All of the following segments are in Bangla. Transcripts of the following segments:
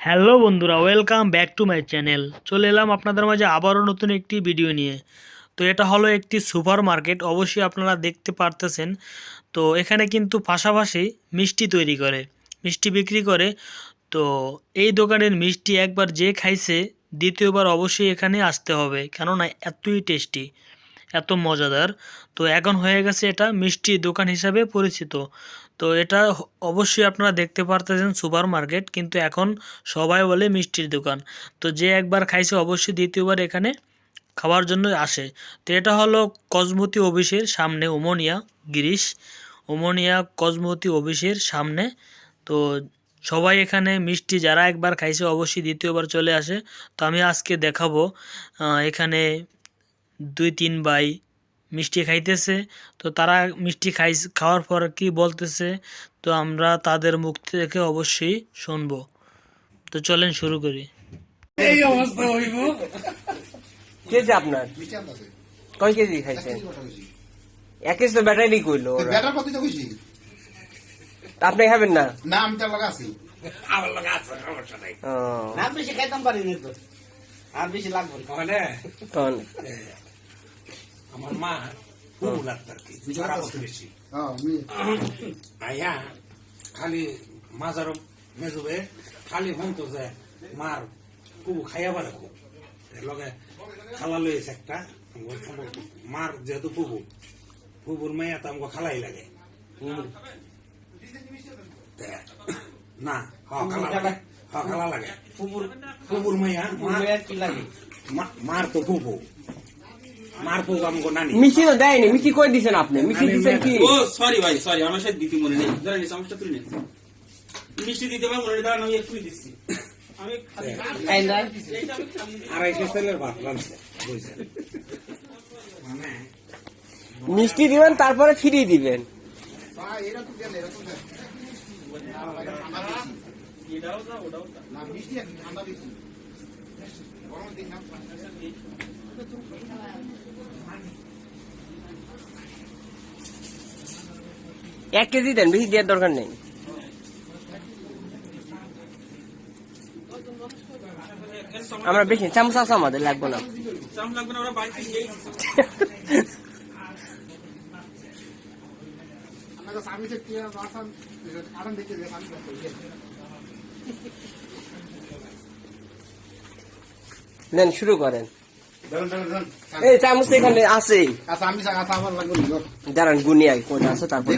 হ্যালো বন্ধুরা, welcome back to my channel. চলে এলাম আপনাদের মাঝে আবারও নতুন একটি ভিডিও নিয়ে। তো এটা হলো একটি সুপার মার্কেট অবশ্যই আপনারা দেখতে পারতেছেন। তো এখানে কিন্তু পাশাপাশি মিষ্টি তৈরি করে, মিষ্টি বিক্রি করে। তো এই দোকানের মিষ্টি একবার যে খাইছে, দ্বিতীয়বার অবশ্যই এখানে আসতে হবে, কেননা এতই টেস্টি। এত মজাদার। তো এখন হয়ে গেছে এটা মিষ্টি দোকান হিসাবে পরিচিত। তো এটা অবশ্যই আপনারা দেখতে পারতেছেন সুপার মার্কেট, কিন্তু এখন সবাই বলে মিষ্টির দোকান। তো যে একবার খাইছে অবশ্যই দ্বিতীয়বার এখানে খাওয়ার জন্য আসে। তো এটা হলো কসমতি অফিসের সামনে ওমনিয়া গিরিশ। ওমনিয়া কসমতি অফিসের সামনে। তো সবাই এখানে মিষ্টি যারা একবার খাইছে অবশ্যই দ্বিতীয়বার চলে আসে। তো আমি আজকে দেখাবো এখানে দুই তিন ভাই মিষ্টি খাইতেছে। তো তারা মিষ্টি খাই খাওয়ার পর কি বলতেছে তো আমরা তাদের মুখ থেকে অবশ্যই শুনব। তো চলেন শুরু করি। এই অবস্থা হইব। কেজি আপনার? কয় কেজি খাইছেন? এক কেজি তো ব্যাটারি কইলো ব্যাটার কত কইছি আপনি খাবেন না? না আমি তার লাগা আছি। আমার লাগা আছে সমস্যা নাই। ও, আর বেশি খাইতাম পারি না তো। আর বেশি লাগবে না। তখন আমার মা খুব কি বেশি। হ্যাঁ আয়া খালি মাজার মেজবে খালি ফোন তো যে মার খুব খাইয়া পারে খুব লগে খালা লইছে একটা মার যেহেতু পুবু পুবুর মাইয়া তো আমাকে খালাই লাগে। না হ খালা লাগে। হ খালা লাগে। ফুপুর পুবুর মাইয়া মার তো পুবু মার পুবু আমাকে নানি। মিষ্টি তো দেয়নি মিষ্টি কই দিছেন আপনি? মিষ্টি দিছেন কি? ও সরি ভাই সরি আমার সাথে দিতে মনে নেই। সমস্যা তুই নেই মিষ্টি দিতে পার মনে নেই দাঁড়ান আমি একটু দিচ্ছি। আমি। আড়াইশো সেলের ভাত রাঁধছে বুঝছেন? মানে মিষ্টি দিবেন তারপরে ফিরিয়ে দিবেন। এরা তো দেন এরা তো দেন এটাও না ওটাও না না মিষ্টি ঠান্ডা দিচ্ছি। গরম দিন না এক কেজি দেন বেশি দেওয়ার দরকার নেই। আমরা বেশি চামচ আছে আমাদের লাগবে না ওরা বাড়িতে গিয়েই আপনাকে স্বামী সে কি বাসান কারণ দেখতে দেন আমি নেন শুরু করেন। এই চামচ এখানে আছে। আচ্ছা আচ্ছা আমার লাগবে না দাঁড়ান গুনি আগে কোনটা আছে তারপর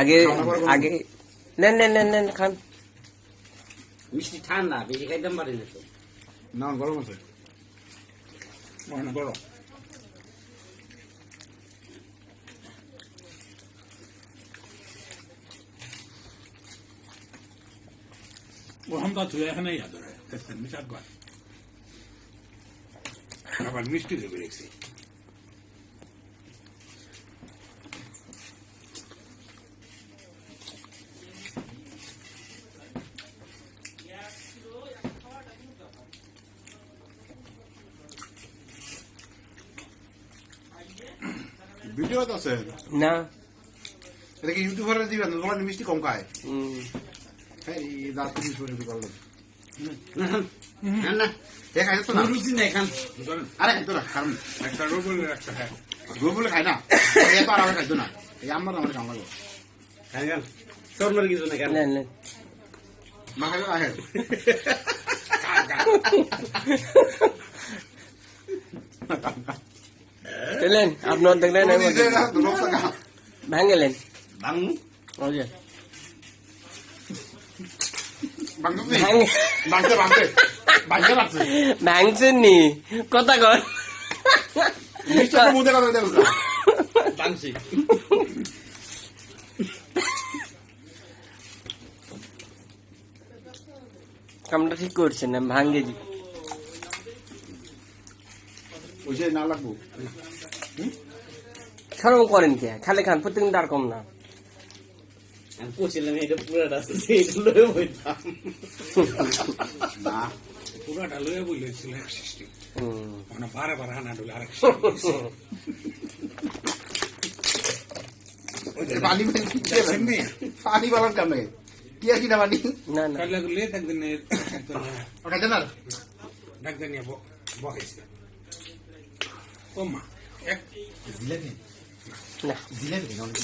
আগে আগে নেন নেন নেন নেন খান। মিষ্টি ঠান্ডা বেশি খাইতাম পারি না না গরম আছে। তো তুই এখানে ইয়া ধরে তেস্তেন মিশাদ কর আবার মিষ্টি দেবে রেখেছি। ভিডিও তো আছে। না। এটা কি ইউটিউবারে দিবেন? তোমার মিষ্টি কম খায়। উম, হ্যাঁ এই দাঁত শুরু করল। না না এ না রুচি নাই খান আরে খাইতো না কারণ একটা রোবলের একটা হ্যাঁ বলে খাই না এ তো আর আমার খাইতো না এই আমার আমার কাম লাগবে খাই খান শর্মার কিছু নাই খান নেন নেন মা খাইতো আহে চলেন আপনার দেখলেন না ভাঙে রাখছে ভাঙছেন নি কথা কর কামটা ঠিক করছেন না ভাঙ্গে দি। না লাগবো। সরম করেন কে? খালে খান প্রত্যেকদিন তার কম না। পড়ছিলাম এটা পুরাটা আছে এটা লয়ে বইতাম না পুরাটা লয়ে বলেছিল এক হুম। মানে বারে বারে হানা ডলে আরেক পানি পানি পানি বালার কামে টিয়া কিনা বানি না না কাটলে গুলি একদিন ওটা দেন আর ডাক্তার নিয়ে ব- ও মা এক জিলেবি না জিলেবি